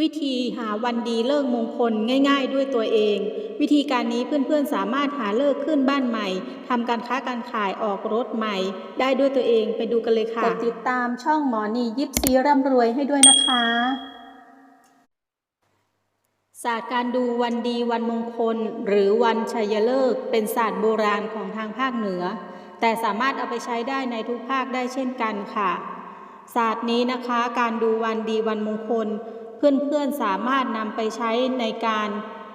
วิธีหาวันดีเลิกมงคลง่าย ๆ ด้วยตัวเอง วิธีการนี้เพื่อนๆสามารถหาเลิกขึ้นบ้านใหม่ทำการค้าการขายออกรถใหม่ ได้ด้วยตัวเองไปดูกันเลยค่ะกดติดตามช่องหมอนียิปซีร่ำรวยให้ด้วยนะคะ ศาสตร์การดูวันดีวันมงคล หรือวันชัยฤกษ์เป็นศาสตร์โบราณของทางภาคเหนือ แต่สามารถเอาไปใช้ได้ในทุกภาคได้เช่นกันค่ะ ศาสตร์นี้นะคะ การดูวันดีวันมงคลเพื่อนๆสามารถนำไปใช้ในการ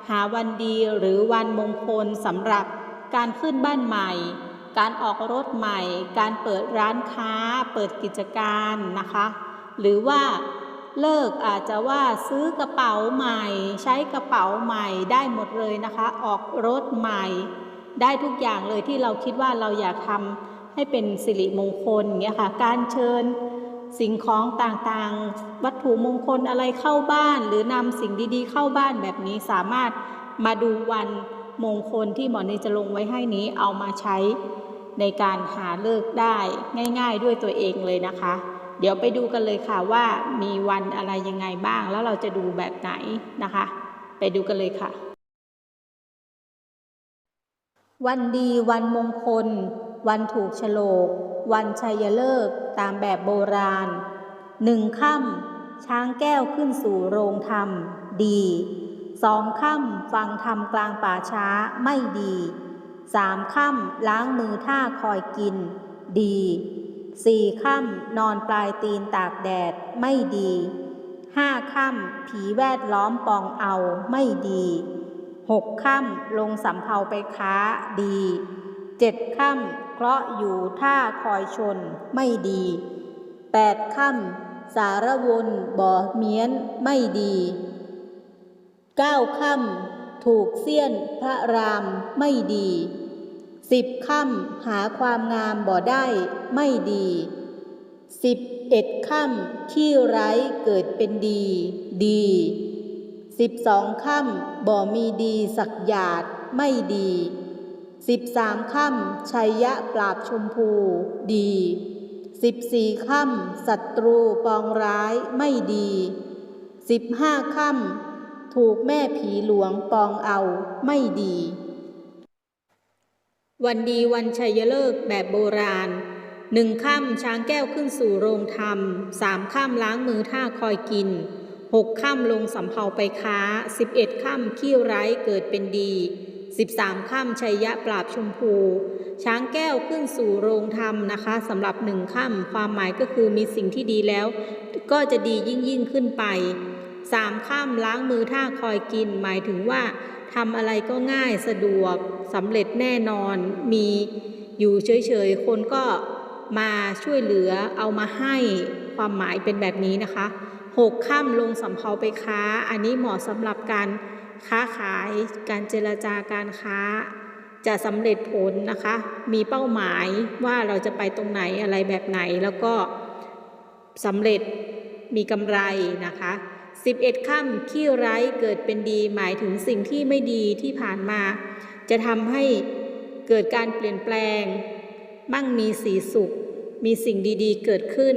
หาวันดีหรือวันมงคลสำหรับการขึ้นบ้านใหม่ การออกรถใหม่ การเปิดร้านค้า เปิดกิจการนะคะ หรือว่าเลิกอาจจะว่าซื้อกระเป๋าใหม่ ใช้กระเป๋าใหม่ได้หมดเลยนะคะ ออกรถใหม่ ได้ทุกอย่างเลยที่เราคิดว่าเราอยากทำให้เป็นสิริมงคลเงี้ยค่ะ การเชิญ สิ่งของต่างๆ วัตถุมงคลอะไรเข้าบ้าน หรือนำสิ่งดีๆ เข้าบ้านแบบนี้สามารถมาดูวันมงคลที่หมอนจะลงไว้ให้นี้เอามาใช้ในการหาเลิกได้ง่าย ๆ ด้วยตัวเองเลยนะคะ เดี๋ยวไปดูกันเลยค่ะว่ามีวันอะไรยังไงบ้าง แล้วเราจะดูแบบไหนนะคะ ไปดูกันเลยค่ะ วันดีวันมงคล วันถูกฉลก วันชัยฤกษ์ตามแบบโบราณ หนึ่งค่ำช้างแก้วขึ้นสู่โรงธรรม ดีสองค่ำฟังธรรมกลางป่าช้าไม่ดีสามค่ำล้างมือท่าคอยกิน ดีสี่ค่ำนอนปลายตีนตากแดดไม่ดีห้าค่ำผีแวดล้อมปองเอาไม่ดีหกค่ำลงสำเภาไปค้าดีเจ็ดค่ำ เคราะห์อยู่ท่าคอยชนไม่ดีแปดค่ำสารวนบ่อเมียนไม่ดีเก้าค่ำถูกเสี้ยนพระรามไม่ดีสิบค่ำหาความงามบ่ได้ไม่ดีสิบเอ็ดค่ำขี้ไร้เกิดเป็นดี ดีสิบสองค่ำบ่มีดีสักหยาดไม่ดี สิบสามค่ำชัยยะปราบชมพูดีสิบสี่ค่ำศัตรูปองร้ายไม่ดีสิบห้าค่ำถูกแม่ผีหลวงปองเอาไม่ดี วันดีวันชัยฤกษ์แบบโบราณหนึ่งค่ำช้างแก้วขึ้นสู่โรงธรรมสามค่ำล้างมือท่าคอยกินหกค่ำลงสำเภาไปค้าสิบเอ็ดค่ำขี้ไร้เกิดเป็นดี สิบสามค่ำชัยยะปราบชมพู ช้างแก้วขึ้นสู่โรงธรรมนะคะสำหรับหนึ่งค่ำความหมายก็คือมีสิ่งที่ดีแล้ว ก็จะดียิ่งยิ่งขึ้นไปสามค่ำล้างมือท่าคอยกิน หมายถึงว่าทำอะไรก็ง่ายสะดวกสำเร็จแน่นอน มีอยู่เฉยๆ คนก็มาช่วยเหลือเอามาให้ความหมายเป็นแบบนี้นะคะหกค่ำลงสำเภาไปค้า อันนี้เหมาะสำหรับการ ค้าขายการเจรจาการค้า จะสำเร็จผลนะคะ มีเป้าหมายว่าเราจะไปตรงไหนอะไรแบบไหนแล้วก็สำเร็จมีกำไรนะคะ 11 ค่ำขี้ไร้เกิดเป็นดีหมายถึงสิ่งที่ไม่ดีที่ผ่านมา จะทำให้เกิดการเปลี่ยนแปลง มั่งมีสีสุข มีสิ่งดีๆ เกิดขึ้น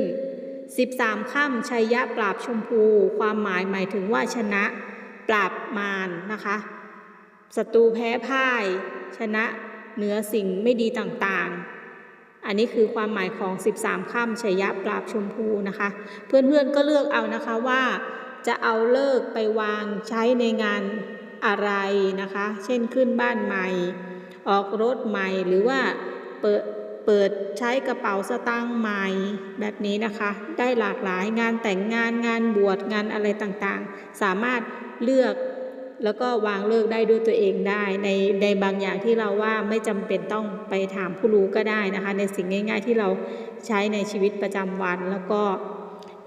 13 ค่ำชัยยะปราบชมพู ความหมายหมายถึงว่าชนะ ราบมารนะคะศัตรูแพ้พ่าย ชนะเหนือสิ่งไม่ดีต่างๆ อันนี้คือความหมายของ 13ค่ำชัยยะปราบชมพูนะคะ เพื่อนๆก็เลือกเอานะคะว่าจะเอาเลิกไปวางใช้ในงานอะไรนะคะ เช่นขึ้นบ้านใหม่ ออกรถใหม่หรือว่าเปิดเปิดใช้กระเป๋าสตางค์ใหม่แบบนี้นะคะ ได้หลากหลายงานแต่งงานงานบวชงานอะไรต่างๆ สามารถ เลือกแล้วก็วางเลิกได้ด้วยตัวเองได้ในในบางอย่างที่เราว่าไม่จำเป็นต้องไปถามผู้รู้ก็ได้นะคะ ในสิ่งง่าย ๆ ที่เราใช้ในชีวิตประจำวัน แล้วก็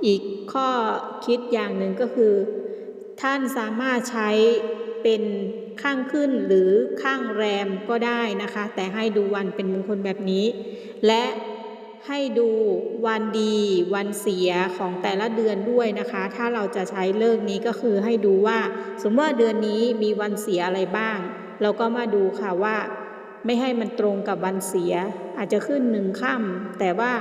อีกข้อคิดอย่างหนึ่งก็คือ ท่านสามารถใช้เป็นข้างขึ้นหรือข้างแรมก็ได้นะคะ แต่ให้ดูวันเป็นมงคลแบบนี้ และ ให้ดูวันดีวันเสียของแต่ละเดือนด้วยนะคะ ถ้าเราจะใช้เลิกนี้ก็คือให้ดูว่า สมมติว่าเดือนนี้มีวันเสียอะไรบ้าง เราก็มาดูค่ะว่า ไม่ให้มันตรงกับวันเสีย อาจจะขึ้นหนึ่งค่ำแต่ว่า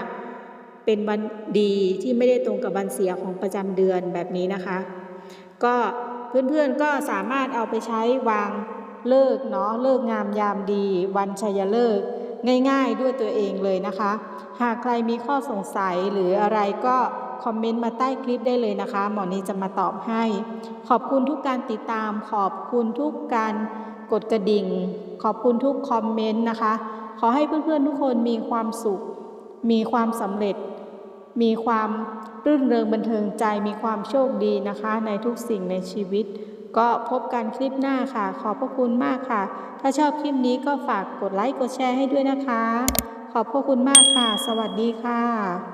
เป็นวันดีที่ไม่ได้ตรงกับวันเสียของประจำเดือนแบบนี้นะคะ ก็เพื่อนๆก็สามารถเอาไปใช้วางเลิกเนาะเลิกงามยามดี วันชัยเลิก ง่ายๆด้วยตัวเองเลยนะคะ หากใครมีข้อสงสัยหรืออะไรก็คอมเมนต์มาใต้คลิปได้เลยนะคะ หมอนีจะมาตอบให้ ขอบคุณทุกการติดตาม ขอบคุณทุกการกดกระดิ่ง ขอบคุณทุกคอมเมนต์นะคะ ขอให้เพื่อนๆทุกคนมีความสุข มีความสำเร็จ มีความรื่นเริงบันเทิงใจ มีความโชคดีนะคะ ในทุกสิ่งในชีวิต ก็พบกันคลิปหน้าค่ะ ขอบพระคุณมากค่ะ ถ้าชอบคลิปนี้ก็ฝากกดไลค์กดแชร์ให้ด้วยนะคะ ขอบพระคุณมากค่ะ สวัสดีค่ะ